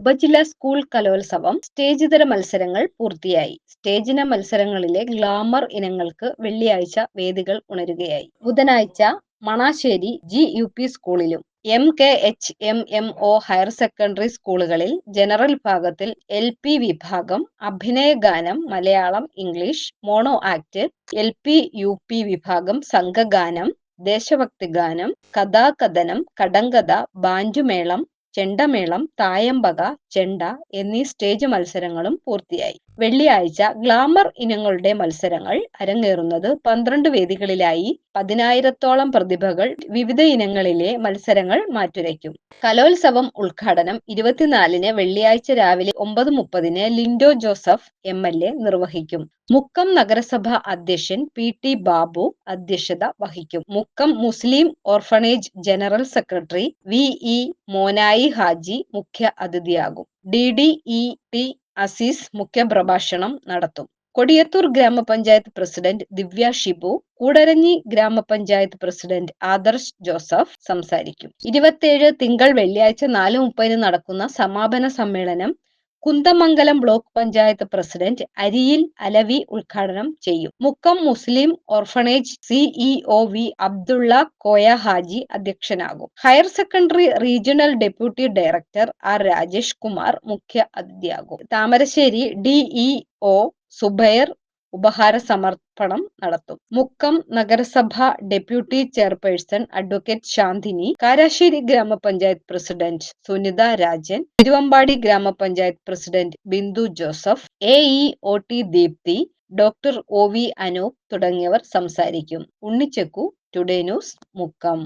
ഉപജില്ലാ സ്കൂൾ കലോത്സവം സ്റ്റേജിതര മത്സരങ്ങൾ പൂർത്തിയായി. സ്റ്റേജിന മത്സരങ്ങളിലെ ഗ്ലാമർ ഇനങ്ങൾക്ക് വെള്ളിയാഴ്ച വേദികൾ ഉണരുകയായി. ബുധനാഴ്ച മണാശ്ശേരി ജി യു പി സ്കൂളിലും M K H M M O higher secondary സ്കൂളുകളിൽ ജനറൽ വിഭാഗത്തിൽ എൽ പി വിഭാഗം അഭിനയഗാനം Malayalam English mono act L P U P വിഭാഗം സംഘഗാനം ദേശഭക്തി ഗാനം കഥാകഥനം കടങ്കഥ ബാൻഡുമേളം ചെണ്ടമേളം തായമ്പക ചെണ്ട എന്നീ സ്റ്റേജ് മത്സരങ്ങളും പൂർത്തിയായി. വെള്ളിയാഴ്ച ഗ്ലാമർ ഇനങ്ങളുടെ മത്സരങ്ങൾ അരങ്ങേറുന്നത് പന്ത്രണ്ട് വേദികളിലായി പതിനായിരത്തോളം പ്രതിഭകൾ വിവിധ ഇനങ്ങളിലെ മത്സരങ്ങൾ മാറ്റുരയ്ക്കും. കലോത്സവം ഉദ്ഘാടനം ഇരുപത്തിനാലിന് വെള്ളിയാഴ്ച രാവിലെ ഒമ്പത് മുപ്പതിന് Linto Joseph M L A നിർവഹിക്കും. മുക്കം നഗരസഭ അധ്യക്ഷൻ പി ടി ബാബു അധ്യക്ഷത വഹിക്കും. Mukkam Muslim orphanage general secretary V E Monayi Haji മുഖ്യ അതിഥിയാകും. D D E T Azeez മുഖ്യപ്രഭാഷണം നടത്തും. കൊടിയത്തൂർ ഗ്രാമപഞ്ചായത്ത് പ്രസിഡന്റ് ദിവ്യ ഷിബു കൂടരഞ്ഞി ഗ്രാമപഞ്ചായത്ത് പ്രസിഡന്റ് ആദർശ് ജോസഫ് സംസാരിക്കും. ഇരുപത്തിയേഴ് തിങ്കൾ വെള്ളിയാഴ്ച നാല് മുപ്പതിന് നടക്കുന്ന സമാപന സമ്മേളനം കുന്തമംഗലം ബ്ലോക്ക് പഞ്ചായത്ത് പ്രസിഡന്റ് അരിയിൽ അലവി ഉദ്ഘാടനം ചെയ്യും. Mukkam Muslim orphanage CEO V Abdulla Koya Haji അധ്യക്ഷനാകും. Higher secondary regional deputy director R Rajesh Kumar മുഖ്യ അതിഥിയാകും. താമരശ്ശേരി ഡിഇഒ സുബൈർ ഉപഹാര സമർപ്പണം നടത്തും. മുക്കം നഗരസഭ deputy chairperson advocate Shanthini Karassery ഗ്രാമപഞ്ചായത്ത് പ്രസിഡന്റ് സുനിത രാജൻ തിരുവമ്പാടി ഗ്രാമപഞ്ചായത്ത് president Bindu Joseph A E O T Deepthi doctor O V Anoop തുടങ്ങിയവർ സംസാരിക്കും. ഉണ്ണിച്ചക്കു ടുഡേ ന്യൂസ് മുക്കം.